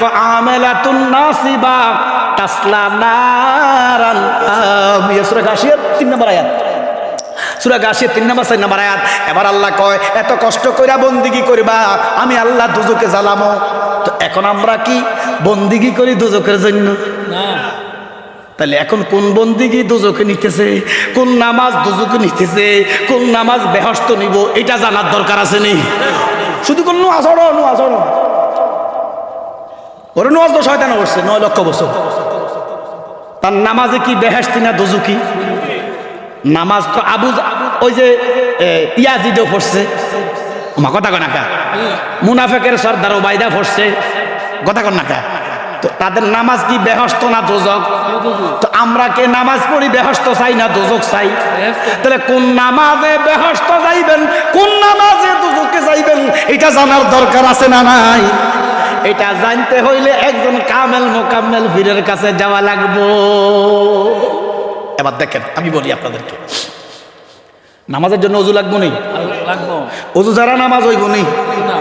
কো আমেলাতুন নাসিবা তাসলা নারান আমিয়া সূরা গাশিয়ার তিন নম্বর আয়াত। সুরা গাছে তিন নম্বর চার নম্বর আয়াত। এবার আল্লাহ কয় এত কষ্ট কইরা বন্দিগি করবা আমি আল্লাহ দুজকে জ্বালামো। তো এখন আমরা কি বন্দিগি করি দুজকের জন্য? না। তাহলে এখন কোন বন্দিগি দুজকে নিতেছে? কোন নামাজ দুজকে নিতেছে? কোন নামাজ বেহস্ত নিব এটা জানার দরকার আছে নি? শুধু কোন নোয়াজ হড়ো ওর নোয়াজ তো শয়তান বসছে, নয় লক্ষ বছর। তার নামাজে কি বেহেস্তি না দুজুকি নামাজ তো আবু ওই যে ইয়াজিদও পড়ছে। আমার কথা কয় না কা? মুনাফেকের সর্দার ওবায়দা পড়ছে। কথা কন না তো তাদের নামাজ কি বেহস্ত না দোজক তো আমরা কে নামাজ পড়ি বেহস্ত চাই না দোজক চাই? তাহলে কোন নামাজে বেহস্ত যাইবেন, কোন নামাজে দোজকে যাইবেন, এটা জানার দরকার আছে না নাই? এটা জানতে হইলে একজন কামেল মোকাম্মেল বীরের কাছে যাওয়া লাগবো। এবার দেখেন আমি বলি আপনাদেরকে নামাজের জন্য অজু লাগবো নেই? লাগবো। অজু ছাড়া নামাজ হইব নেই?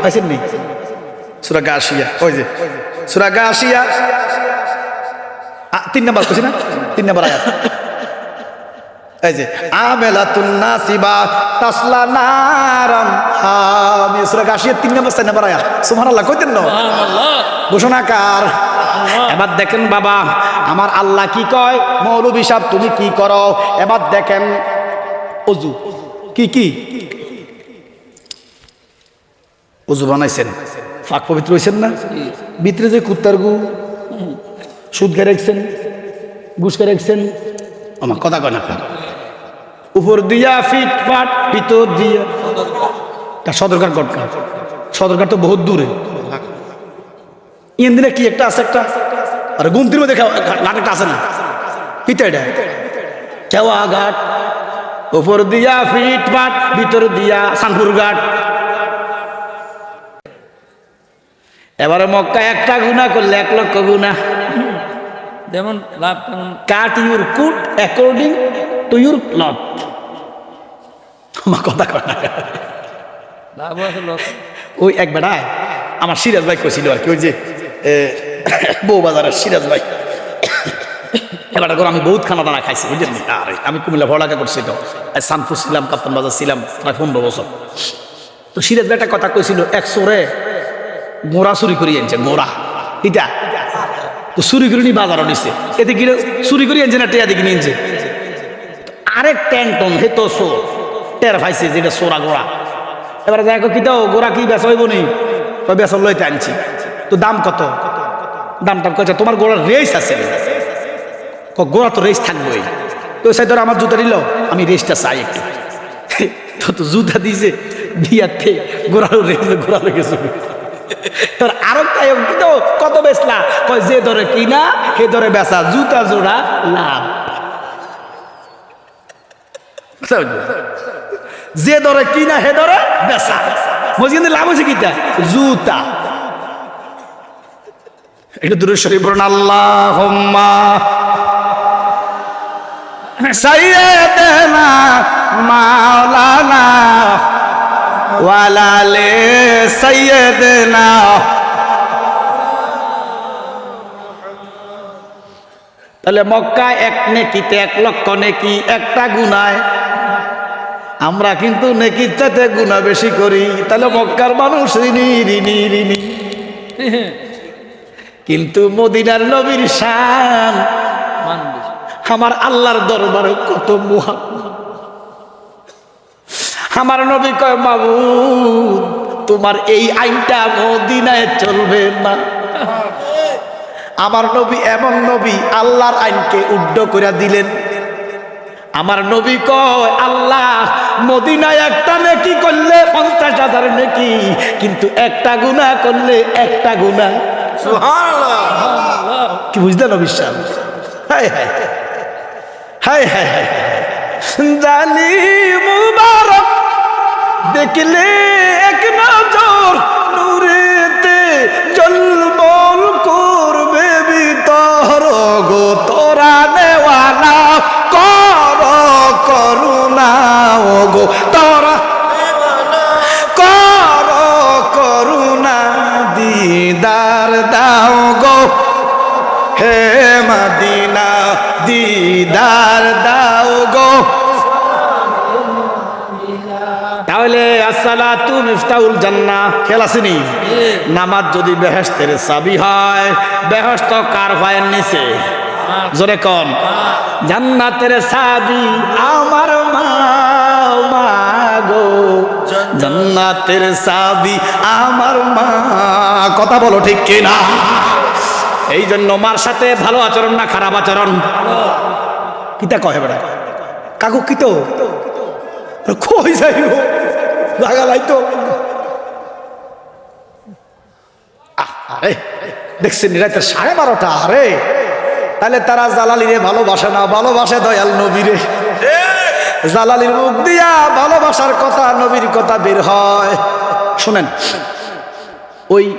পাইছেন নেই সুরা গাছিয়া ওই যে সুরা গাছিয়া আ, তিন নাম্বার কইছি না? তিন নাম্বার আয়াত। এই যে আমেলাতুন নাসিবা তাসলা নারাম আমি সুরা গাছিয়া তিন নাম্বার নাম্বার আয়াত সুবহানাল্লাহ কইতেন না? আল্লাহ ঘোষণাকার এবার দেখেন বাবা আমার আল্লাহ কি কয়? মৌলবী সাহেব তুমি কি করো? এবার দেখেন অজু কি কি? অজু বানাইছেন। ফাঁক পবিত্র হয়েছেন না? ভিতরে যে কুত্তার গু সুদ কে রেখছেন ঘুষ কে রেখছেন আমার কথা কয় না আপনার। উপর দিয়া ফিট পাট ভিতর দিয়া। তা সদরকার গটকা সদরকার তো বহুত দূরে। ইন্দিনে কি একটা আছে একটা? আর গুমতির মধ্যে ঘাট একটা আছে না? কিটা এটা। কেওয়া ঘাট। উপর দিয়া ফিট পাট ভিতর দিয়া সানপুর ঘাট। এবারে মক্কা একটা গুণা করলে এক লক্ষ গুণা। যেমন লাভ cut your coat according your lot আমার কথা কয় না। ওই এক বেড়ায় আমার সিরাজ ভাই কইছিল আর কি ওই যে বউ বাজারের সিরাজ ভাই। এবার করে আমি বহুত খানা দানা খাইছি বুঝলেন? আরে আমি কুমিল্লা ভড়াকা করছি তো। আর সানপুর ছিলাম কাপ্তান বাজার ছিলাম প্রায় পনেরো বছর। তো সিরাজ ভাই একটা কথা কইছিল এক সোরে মোড়া চুরি করি আনছে মোড়া ইটা? তো চুরি করে নি বাজারও নিছে। এতে গিয়ে চুরি করে আনছে না টেয়া দিকে নিয়েছে আরেক ট্যাংটন হে তো সো টের পাইছে যেটা সোরা গোড়া এবারে দেখো কি তো গোড়া কি বেচা হইব নি? তো বেচা লইতে আনছি। তো দাম কত? দামটা কত তোমার গোড়ার রেস আছে। গোড়া তো রেস থাকবোই। তো সে ধর, আমার জুতা নিল। আমি রেসটা চাই একটু। তো তো জুতা দিছে বিয়াতে গোড়ার রেস গোড়া লেগেছে তোর আরও কত বেচলা? কয়, যে ধরে কিনা হে ধরে বেচা। জুতা জোড়া, লাভ। যে ধরে কিনা, হে বেচা। বলছি কিন্তু লাভ হয়েছে কিটা? জুতা। একটু দূরে শরীফ বলুন আল্লাহ সৈয়দনা মাওলানা ওয়ালালে সৈয়দনা তাহলে মক্কা এক নেকিতে, এক লক্ষ নেকি, একটা গুনায় আমরা কিন্তু নেকির চাইতে গুণা বেশি করি। তাহলে মক্কার মানুষ কিন্তু মদিনার নবীর শান আমার আল্লাহর দরবারে কত মহা আমার নবী কয় বাবু তোমার এই আইনটা মদিনায় চলবে না। আমার নবী এমন নবী, আল্লাহর আইনকে উড্ড করে দিলেন। আমার নবী কয় আল্লাহ মদিনায় একটা নেকি করলে পঞ্চাশ হাজার নেকি কিন্তু একটা গুণা করলে একটা গুণা কি বুঝলেন অবিশ্বাস হায় হায় হায় হায় হায়। জানি মুবারক দেখলে এক নজর নূরেতে জলমল করবে বিতর গো গো তারা কর করুণা দিদার দাও গো। হে মদিনা, দিদার দাও গো। তাহলে, আসসালাতু মিফতাউল জান্নাহ, খেল আসেনি নামাজ যদি চাবি হয়, বেহেশত কার পায়ের নিচে? জোরে কন। জান্নাতের চাবি আমার মা মা গো জান্নাতের আমার মা। কথা বলো ঠিক কিনা? এই জন্য মার সাথে ভালো আচরণ না খারাপ আচরণ? কিতা কহে বেড়া? কাকু কি তো কই যাইব লাগা লাইতো আরে দেখছেন রাতে সাড়ে বারোটা, আরে। তাহলে তারা জালালিরে ভালোবাসে না, ভালোবাসে দয়াল নবীরে। জালালির মুখ দিয়া ভালোবাসার কথা, নবীর কথা বের হয়। শুনেন, ওই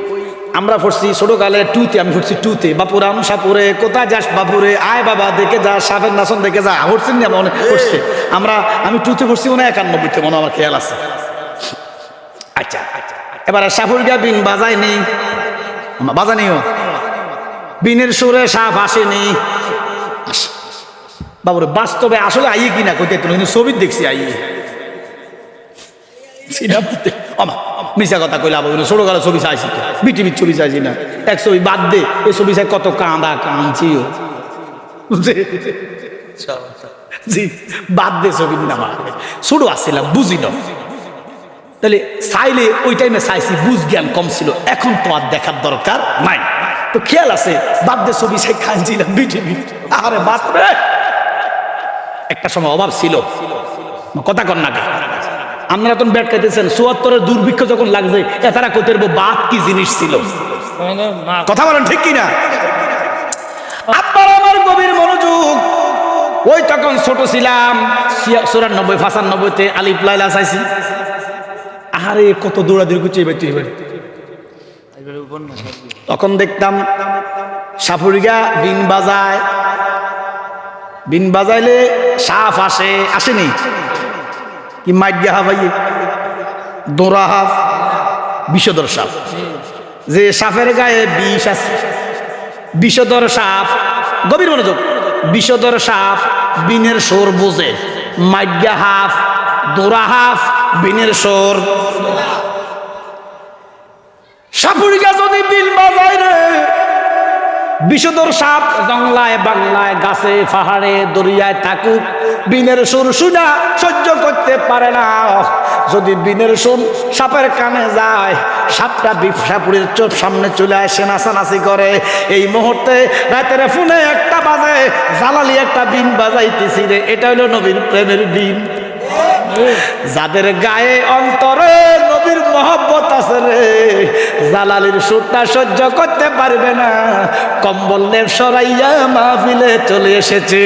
আমরা পড়ছি ছোটকালে টুতে, আমি পড়ছি টুতে। বাপুরাম সাপুরে কোথায় যাস বাপুরে? আয় বাবা, দেখে যা, সাপের নাচন দেখে যা। পড়ছেন না মনে পড়ছে। আমরা, আমি টুতে পড়ছি মনে একানব্বইতে মনে আমার খেয়াল আছে। আচ্ছা এবার সাপুর গিয়া বিন বাজায়নি। বাজানিও বিনের সুরে সাপ আসেনি। আস- বাবুরে, বাস্তবে আসলে আইয়ে কিনা কইতে তুমি? কিন্তু ছবি দেখছি আইয়ে। মিশা কথা কইলা বাবু ছোট কালো ছবি চাইছি তো। বিটিভির ছবি চাইছি না। এক ছবি বাদ দে এই ছবি চাই কত কাঁদা কাঁদছিও জি, বাদ দে ছবি না ছোট আসছিলাম বুঝি না। তাহলে চাইলে ওই টাইমে চাইছি, বুঝ জ্ঞান কম ছিল। এখন তো আর দেখার দরকার নাই। তো খেয়াল আছে, বাদ দে ছবি চাই কাঁদছিলাম বিটিভি আরে বাদ রে একটা সময় অভাব ছিল। কথা কর না? আপনারা তখন ব্যাট খাইতেছেন, চুয়াত্তরের দুর্ভিক্ষ যখন লাগছে তারা পারব বাদ কি জিনিস ছিল? কথা বলেন ঠিক কিনা? আব্বার আমার গভীর মনোযোগ। ওই তখন ছোট ছিলাম চুরানব্বই, পঁচানব্বইতে আলিপ লাইলা চাইছি। আরে কত দৌড়াদৌড়ি করছে এবার এবার। তখন দেখতাম সাপুরিগা বিন বাজায় বিন বাজাইলে সাপ আসে, আসেনি। কি মাইট হাফ হাফাইয়ে দোরা হাফ বিষধর সাপ যে সাপের গায়ে বিষ আছে বিষধর সাপ গভীর মনোযোগ। বিষধর সাপ বিনের সোর বোঝে। মাইগ্যা হাফ, দোরা হাফ, বিনের সোর সাপুরিকা যদি বিল বাজায় রে বিষধর সাপ জংলায় বাংলায়, গাছে, পাহাড়ে, দরিয়ায় থাকুক, বিনের সুর সুজা সহ্য করতে পারে না। যদি বিনের সুর সাপের কানে যায়, সাপটা বিপ সাপুরের চোখ সামনে চলে আসে, নাচানাচি করে। এই মুহূর্তে রাতের ফোনে একটা বাজে জালালি একটা বিন বাজাইতেছি রে। এটা হলো নবীর প্রেমের বিন। যাদের গায়ে অন্তরে নবীর মহব্বত আছে রে, জালালির সুরটা সহ্য করতে পারবে না। কম্বল লেপ সরাইয়া মাহফিলে চলে এসেছে।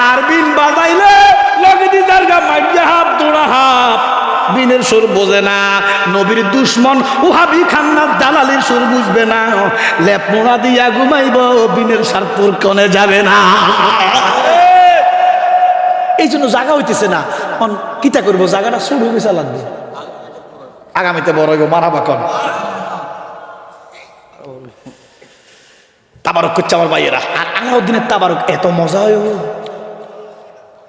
আর বিন বাজাইলে লগদি জারগা মাইয়া হাফ দোড়া হাফ বিনের সুর বোঝে না, নবীর দুশ্মন উহাবি খান্নার দালালির সুর বুঝবে না। লেপ মোড়া দিয়া ঘুমাইব, বিনের সারপুর কনে যাবে না। এই জন্য জায়গা হইতেছে না। কিতা করব? জায়গাটা শুরু হয়ে গেছে লাগবে আগামীতে বড় হইব মারাবা কন? তাবারক করছে আমার ভাইয়েরা। আর আলাউদ্দিনের তাবারক এত মজা হয়।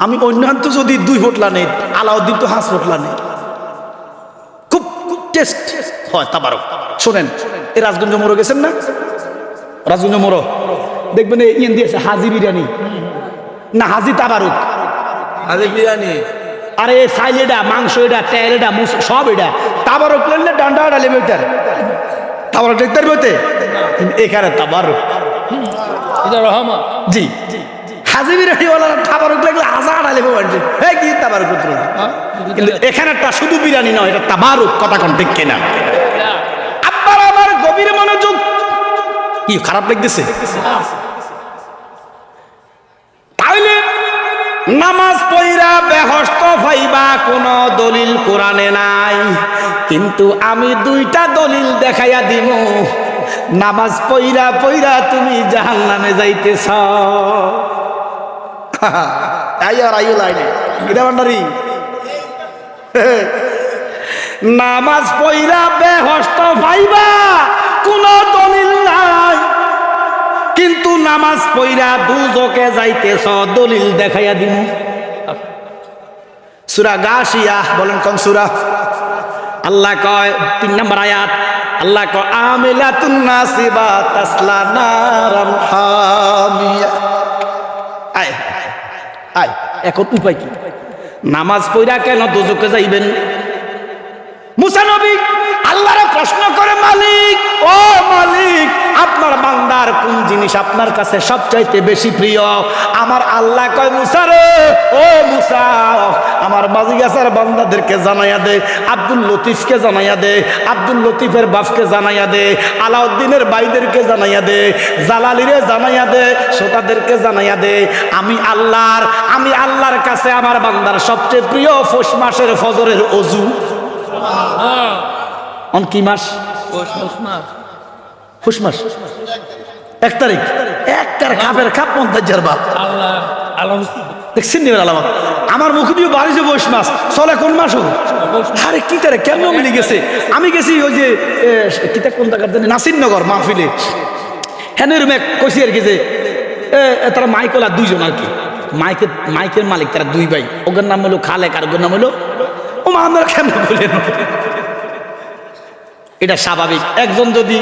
আমি অন্যান্য যদি দুই ফোটলা নেই আলাউদ্দিন তো হাঁস ফোটলা নেই। খুব খুব টেস্ট হয় তাবারক। শোনেন এই রাজগঞ্জ মোড়ো গেছেন না? রাজগঞ্জ মোড়ো দেখবেন এই ইয়েন দিয়েছে হাজি বিরিয়ানি। না হাজি তাবারক। আরে বিরিয়ানি। আরে সাইল এটা মাংস এটা তেল এটা মুস সব এটা। তাবারক লেনলে ডান্ডা আড়া লেবে ওইটার তাবারক দেখতে পারবে এখানে তাবারক। এটা রহমত। জি। হাজি বিরিয়ানিওয়ালা তাবারক লাগলে হাজার আড়া লেবে বাড়ছে হ্যাঁ কি তাবারক পুত্র? কিন্তু এখানেরটা শুধু বিরিয়ানি নয় এটা তাবারক কথা কোন ঠিক কিনা? আব্বার আমার গভীর মনোযোগ। কি খারাপ লাগতেছে? নামাজ পইরা বেহস্ত ভাইবা কোন দলিল কোরআনে নাই। কিন্তু আমি দুইটা দলিল দেখাইয়া দিব নামাজ পইরা পইরা তুমি জাহান নামে যাইতেছ নামাজ পইরা বেহস্ত ভাইবা কোন দলিল নামাজ পইরা দুজকে যাইতেছ, দলিল দেখাইয়া দিমু। সুরা গাশিয়া, বলেন কোন সুরা? আল্লাহ কয়, তিন নম্বর আয়াত, আল্লাহ কয়, আমিলাতুন নাসিবা তাসলা নারান হামিয়া। আয় আয়, এখন উপায় কি? নামাজ পড়া কেন দুজকে যাইবেন? মুসা নবী আল্লাহরে প্রশ্ন করে, মালিক, ও মালিক আপনার বান্দার কোন জিনিস আপনার কাছে সবচাইতে বেশি প্রিয়? আমার আল্লাহ কয় মুসা রে ও মুসা আমার বাজিগাছার বান্দাদেরকে জানাইয়া দে আব্দুল লতিফকে জানাইয়া দে আব্দুল লতিফের বাপকে জানাইয়া দে আলাউদ্দিনের বাইদেরকে জানাইয়া দে জালালিরে জানাইয়া দে শ্রোতাদেরকে জানাইয়া দে আমি আল্লাহর আমি আল্লাহর কাছে আমার বান্দার সবচেয়ে প্রিয় ফোস মাসের ফজরের অজু। অন কি মাস? মাস। ফুস মাস। এক তারিখ। একটার খাপের খাপ মন্তাজার বাপ। আল্লাহ আল্লাহ। দেখছেন নিবেন আলামত আমার মুখ দিয়ে বাড়িছে বৈশ মাস চলে কোন মাস হোক আরে কি তারে কেন মিলে গেছে? আমি গেছি ওই যে কিতা কোন জায়গার জানি নাসিরনগর মাহফিলে। হ্যাঁ রুমে কইছি আর কি যে তারা মাইকল আর দুইজন আর কি। মাইকের মাইকের মালিক তারা দুই ভাই। ওগের নাম হলো খালেক আর ওগের নাম হলো ও মা আমরা কেমন বলেন? এটা স্বাভাবিক। একজন যদি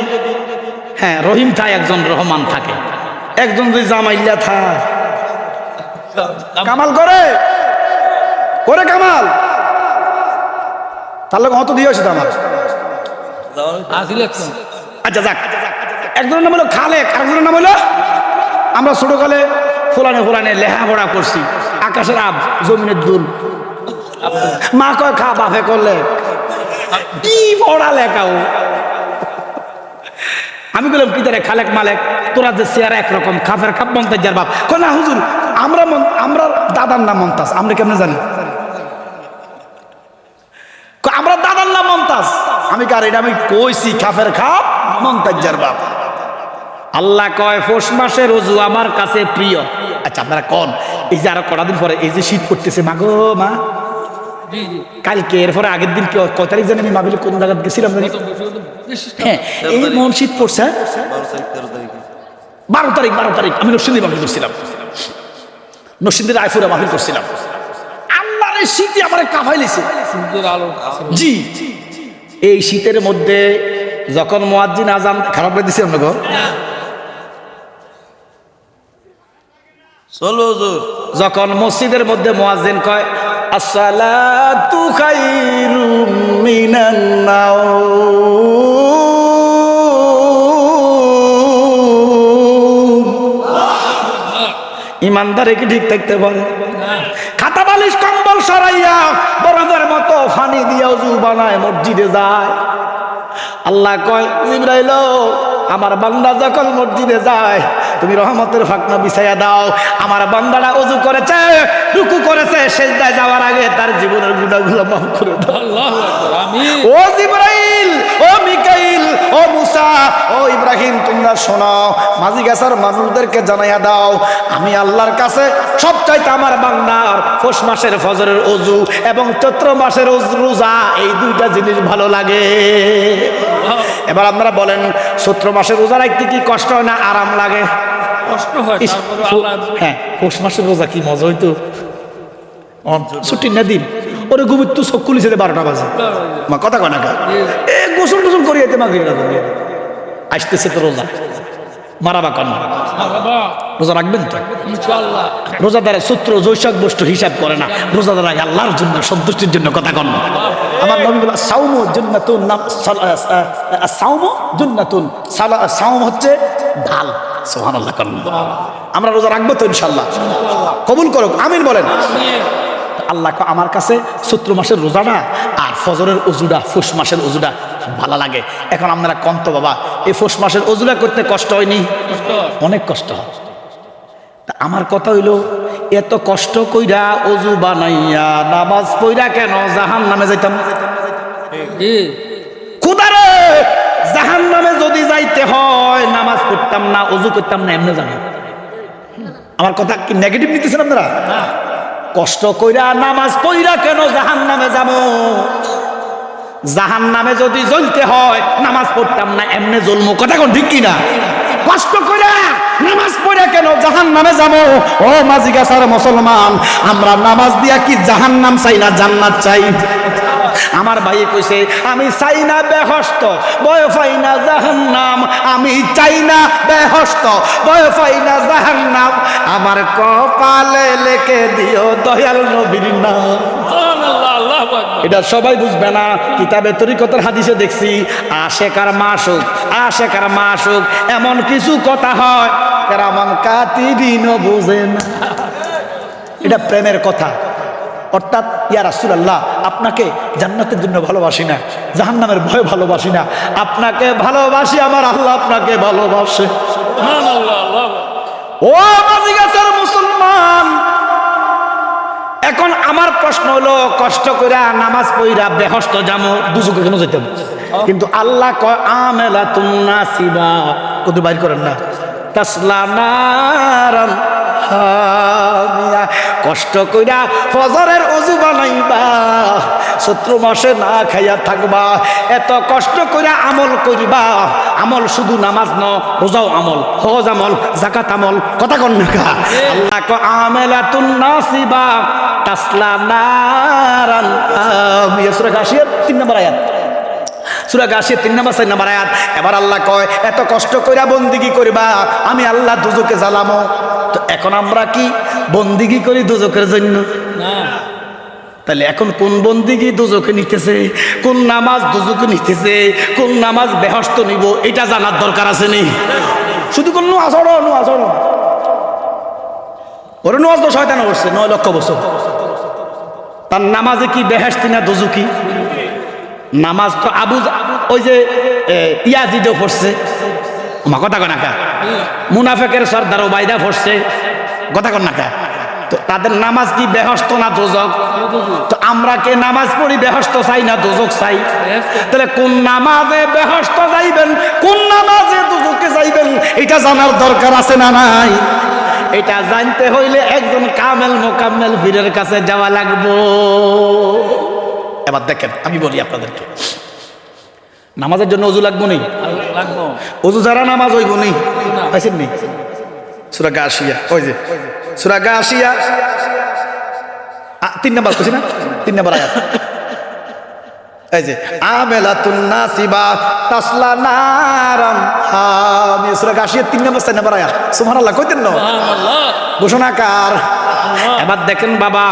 হ্যাঁ রহিম থাকে একজন রহমান থাকে। একজন যদি জামাইল্লা থাকে কামাল করে? করে কামাল? তার লোক হত দিয়ে আমার? আচ্ছা যাক। একজনের নাম হলো খালেক আরেকজনের নাম হলো? আমরা ছোটকালে ফুলানে ফুলানে লেখাপড়া করছি। আকাশের আব জমিনের দুল। মা কয় খা বাফে করলে। কি পড়া লেখাও আমি বললাম, কি তারে খালেক মালেক, তোরা যে চেয়ার একরকম খাফের খাপ মন্তাজার বাপ। না, হুজুর, আমরা আমরা দাদার নাম মমতাজ আমরা কেমনে জানি? আমরা দাদার নাম মমতাজ আমি কার এটা আমি কইছি খাফের খাপ মন্তাজার বাপ। আল্লাহ কয়, পৌষ মাসের রোজু আমার কাছে প্রিয়। আচ্ছা আপনারা কন, এই যে আরও কটা দিন পরে এই যে শীত পড়তেছে, মা গো, মা। কালকে এরপরে আগের দিন কি- কয় তারিখ জানি আমি মাবিলে কোন জায়গায় গেছিলাম জানি? হ্যাঁ এই মন পড়ছে বারো তারিখ বারো তারিখ আমি মাহফিল করছিলাম। আইফুরা করছিলাম। আল্লাহর শীতে আমার কাফাইলেছে জি। এই শীতের মধ্যে যখন মোয়াজ্জিন আজান খারাপ করে দিছি চলো যখন মসজিদের মধ্যে মোয়াজ্জিন কয় আসসালাতু খাইরুম মিনান নাওম। ইমানদারে কি ঠিক থাকতে পারে? খাতা বালিশ, কম্বল সরাইয়া বরফের মতো ফানি দিয়ে উজু বানায় মসজিদে যায়। আল্লাহ কয় ইব্রাহিল আমার বান্দা যখন মসজিদে যায় তুমি রহমতের ফাঁকনা বিছাইয়া দাও। আমার বান্দাটা অজু করেছে রুকু করেছে শেষদায় যাওয়ার আগে তার জীবনের গুণাগুলো মাফ করে দাও। ও জিব্রাইল ও মিকাইল ও মুসা ও ইব্রাহিম তোমরা শোনো মাঝি গাছার মানুষদেরকে জানাইয়া দাও আমি আল্লাহর কাছে সবচাইতে আমার বান্দার পৌষ মাসের ফজরের অজু এবং চৈত্র মাসের রোজা এই দুইটা জিনিস ভালো লাগে। এবার আপনারা বলেন সত্র মাসে রোজা রাখতে কি কষ্ট হয় না আরাম লাগে? কষ্ট হয় আল্লাহ হ্যাঁ পৌষ মাসের রোজা কি মজা হইতো? ছুটি না দিন? ওরে ঘুমির তো চোখ খুলিছে বারোটা বাজে। মা কথা কয় না কা? এ গোসল টোসল করিয়ে মাগরিব আসতেছে তো রোজা। মারাবা কন? রোজা রাখবেন তো? ইনশাআল্লাহ। রোজাদারে সূত্র জৈশাখ বস্তু হিসাব করে না। রোজাদার আগে আল্লাহর জন্য সন্তুষ্টির জন্য কথা কন। আমার নবী বলা সাউম জুন্নাতুন নাম সাউম জুন্নাতুন সাউম হচ্ছে ঢাল সুবহানাল্লাহ কন। আমরা রোজা রাখব তো ইনশাল্লাহ কবুল করুক। আমিন বলেন। আল্লাহ আমার কাছে চৈত্র মাসের রোজাটা আর ফজরের অজুটা ফুস মাসের অজুটা ভালো লাগে। এখন আপনারা কন্ত বাবা এই ফুস মাসের অজুটা করতে কষ্ট হয়নি? অনেক কষ্ট হয়। তা আমার কথা হইল এত কষ্ট কইরা অজু বানাইয়া নামাজ পইরা কেন জাহান নামে যাইতাম? জি। খুদারে জাহান নামে যদি যাইতে হয় নামাজ পড়তাম না অজু করতাম না এমনি জানো। আমার কথা কি নেগেটিভ নিতেছেন আপনারা? কষ্ট কইরা নামাজ পইরা কেন জাহান নামে যাব? জাহান নামে যদি জ্বলতে হয়, নামাজ পড়তাম না, এমনি জন্ম কথা কোন ঠিক কিনা? কষ্ট কইরা নামাজ পড়ে কেন জাহান নামে যাব? ও মাঝি গাছার মুসলমান, আমরা নামাজ দিয়া কি জাহান নাম চাই না জান্নাত চাই? আমার ভাই কইছে আমি চাই না বেহস্ত বয় পাই না জাহান্নাম আমি চাই না বেহস্ত বয় পাই না জাহান্নাম আমার কপালে লেখে দিও দয়াল নবীর নাম। এটা সবাই বুঝবে না কিতাবে তরিকতার হাদিসে দেখছি আশেকার মাসুক আশেকার মাসুক এমন কিছু কথা হয় কেরামন কাতিবিন বুঝে না। এটা প্রেমের কথা। অর্থাৎ ইয়া রাসূলুল্লাহ আপনাকে জান্নাতের জন্য ভালোবাসি না জাহান্নামের ভয় ভালোবাসি না। আপনাকে ভালোবাসি আমার আল্লাহ আপনাকে ভালোবাসে। ও গাছের মুসলমান এখন আমার প্রশ্ন হলো কষ্ট করে নামাজ পইরা বেহস্ত জামো দুজুকে কেন যেতাম কিন্তু আল্লাহ কয় আমেলা কত বাইর করেন না? তাসলা নারান হামিয়া। কষ্ট কইরা ফজরের অজু বানাইবা শত্রু মাসে না খাইয়া থাকবা এত কষ্ট কইরা আমল করিবা আমল শুধু নামাজ ন, রোজাও আমল, হজ আমল জাকাত আমল, কথা কন না? আল্লাহ কো আমেলা তুন্নাসিবা তাসলা নারান হামিয়া। সূরা গাশিয়ার তিন নম্বর আয়াত সুরা গাছিয়ে তিন নম্বর চার নম্বর আয়াত এবার আল্লাহ কয় এত কষ্ট কইরা বন্দিগি করবা আমি আল্লাহ দুজকে জ্বালামো। তো এখন আমরা কি বন্দিগি করি দুজকের জন্য? না। তাহলে এখন কোন বন্দিগি দুজকে নিতেছে? কোন নামাজ দুজকে নিতেছে? কোন নামাজ বেহস্ত নিব এটা জানার দরকার আছে নি শুধু কোন হড়ো নুয়াজ হড়ো ওরে নুয়াজ তো শয়তান বসছে নয় লক্ষ বছর। তার নামাজে কি বেহেস্তি না দুজুকি? নামাজ তো আবু ওই যে ইয়াজিদও পড়ছে। মা কথা কয় না কা মুনাফেকের সর্দার ওবায়দা পড়ছে। কথা কন না কা তো তাদের নামাজ কি বেহস্ত না দোজক? তো আমরা কে নামাজ পড়ি, বেহস্ত চাই না দোজক চাই? তাহলে কোন নামাজে বেহস্ত যাইবেন, কোন নামাজে দোজকে যাইবেন, এটা জানার দরকার আছে না নাই? এটা জানতে হইলে একজন কামেল মোকাম্মেল পীরের কাছে যাওয়া লাগবো। এবার দেখেন আমি বলি আপনাদেরকে। নামাজের জন্য অজু লাগবো নেই? অজু যারা নামাজ হইব নেই? পাইছেন নেই সুরা গাছিয়া ওই যে সুরা গাছিয়া আ, তিন নাম্বার কইছি না? তিন নাম্বার আয়াত। এই যে আমেলাতুন নাসিবা তাসলা নারান হামিয়া। সুরা গাছিয়া তিন নাম্বার চার নাম্বার আয়াত। সুবহানাল্লাহ কইতেন না? ঘোষণাকার এবার দেখেন বাবা,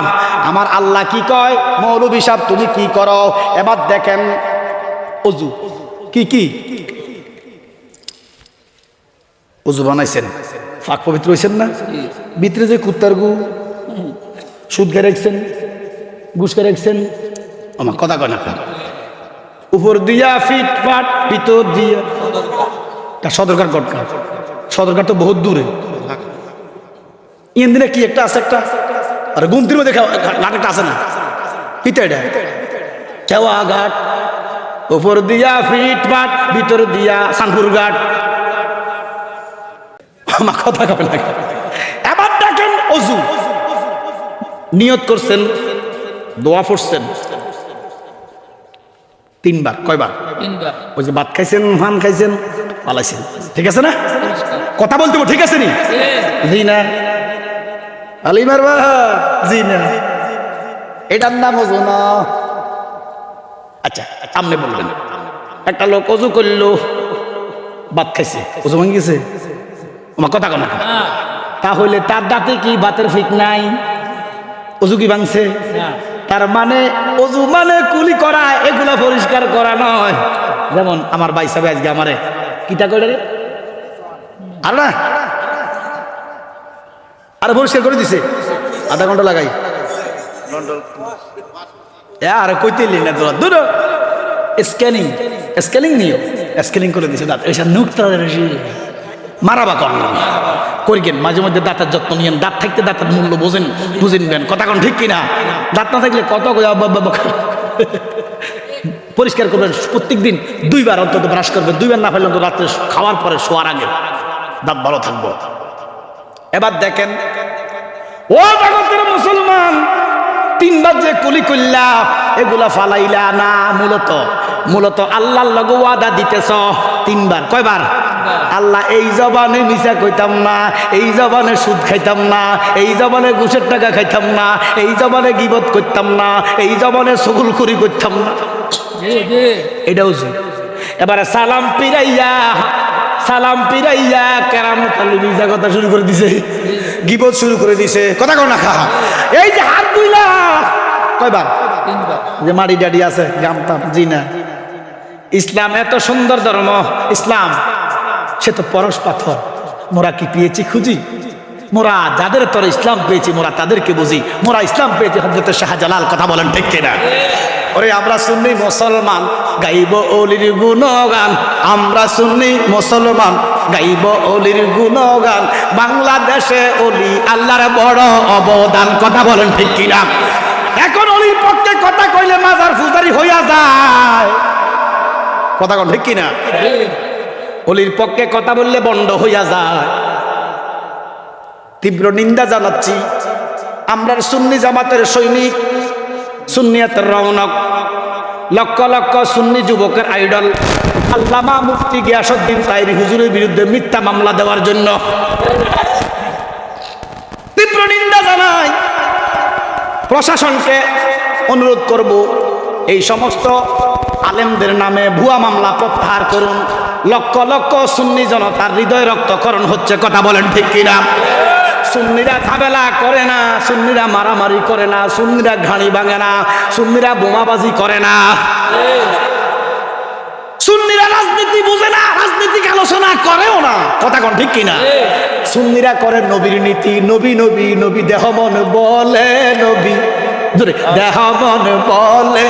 আমার আল্লাহ কি কয়? মৌলবী সাহেব তুমি কি করো? এবার দেখেন অজু। কি কি? অজু বানাইছেন। ফাঁক পবিত্র হয়েছেন না? ভিতরে যে কুত্তার গু, সুদ খেয়ে রাখছেন, ঘুষ খেয়ে আমার কথা কয় না উপর দিয়া ফিট পাট, ভিতর দিয়া। সদরকার গটকা সদরকার তো বহুত দূরে। ইন দিনে কি একটা আছে একটা? আর গুমতির মধ্যে ঘাট একটা আছে না? পিতে এটা। কেওয়া ঘাট উপর দিয়া ফিট পাট ভিতর দিয়া সানপুর ঘাট। আমার কথা কবে না এবার দেখেন অজু। নিয়ত করছেন দোয়া পড়ছেন। তিনবার কয়বার? ওই যে ভাত খাইছেন ফান খাইছেন পালাইছেন। ঠিক আছে না? কথা বলতে ঠিক আছে নি? না। আলিমার বা জি না এটার নাম অজু না। আচ্ছা আপনি বলবেন। একটা লোক অজু করল ভাত খাইছে। অজু ভাঙি গেছে আমার কথা কনা না। তাহলে তার দাঁতে কি ভাতের ফিক নাই? অজু কি ভাঙছে? না। তার মানে অজু মানে কুলি করা এগুলা পরিষ্কার করা নয়। যেমন আমার ভাই সাহেব আজকে আমারে কিটা করে রে? আর না? আর পরিষ্কার করে দিছে। আধা ঘণ্টা লাগাই। আর কইতে না তোরা। দূর স্ক্যানিং স্ক্যানিং নিও। স্ক্যানিং করে দিছে দাঁত। এসব নুকতা মারাবা কর না। মাঝে মধ্যে দাঁতের যত্ন নিয়েন। দাঁত থাকতে দাঁতের মূল্য বোঝেন বুঝে নিবেন কথা কোন ঠিক কিনা? দাঁত না থাকলে কত পরিষ্কার করবেন। প্রত্যেক দিন দুইবার অন্তত ব্রাশ করবেন। দুইবার না ফেললে অন্তত রাত্রে খাওয়ার পরে শোয়ার আগে। দাঁত ভালো থাকব। এবার দেখেন ও জগতের মুসলমান তিনবার যে কুলি করলা এগুলা ফালাইলা না মূলত মূলত আল্লাহর লগে ওয়াদা দিতেছ তিনবার। কয়বার? আল্লাহ এই জবানে মিশা কইতাম না এই জবানে সুদ খাইতাম না এই জবানে ঘুষের টাকা খাইতাম না এই জবানে গিবত করতাম না এই জবানে সগুল করি করতাম না। এটাও এবারে সালাম পিরাইয়া সালাম পিরাইয়া কেরামত মিজা কথা শুরু করে দিছে। গিবত শুরু করে দিছে। কথা কো না খা এই যে হাত দুইলা কয়বার? তিনবার। যে মাড়ি ডাডি আছে জানতাম জি না ইসলাম এত সুন্দর ধর্ম। ইসলাম সে তো পরশ পাথর। মোরা কি পেয়েছি খুঁজি? মোরা যাদের তোর ইসলাম পেয়েছি মোরা তাদেরকে বুঝি। মোরা ইসলাম পেয়েছি হজরত শাহজালাল কথা বলেন ঠিক কিনা? ওরে আমরা শুননি মুসলমান, গাইব অলির গুণগান। আমরা শুননি মুসলমান, গাইব অলির গুণগান। বাংলাদেশে অলি আল্লাহর বড় অবদান, কথা বলেন ঠিক কিনা? এখন অলির পক্ষে কথা কইলে মাজার ফুজারি হইয়া যায়। কথা কন ঠিক কিনা? অলির পক্ষে কথা বললে বন্ধ হইয়া যায়। তীব্র নিন্দা জানাচ্ছি। আমরা সুন্নি জামাতের সৈনিক সুন্নিয়াতের রৌনক লক্ষ লক্ষ সুন্নি যুবকের আইডল। আল্লামা মুফতি গিয়াসুদ্দিন তাইরি হুজুরের বিরুদ্ধে মিথ্যা মামলা দেওয়ার জন্য তীব্র নিন্দা জানাই প্রশাসনকে অনুরোধ করব, এই সমস্ত আলেমদের নামে ভুয়া মামলা প্রত্যাহার করুন। লক্ষ লক্ষ সুন্নি জনতার হৃদয় রক্তকরণ হচ্ছে, কথা বলেন ঠিক কিনা? সুন্নিরা ঝামেলা করে না, সুন্নিরা মারামারি করে না, সুন্নিরা ঘাড়ি ভাঙে না, সুন্নিরা বোমাবাজি করে না। সুন্নিরা রাজনীতি বুঝে না, রাজনীতিক আলোচনা করেও না। কথা কোন ঠিক কিনা? সুন্নিরা করে নবীর নীতি, নবী নবী নবী, দেহ মন বলে নবী। দেহ মন বলে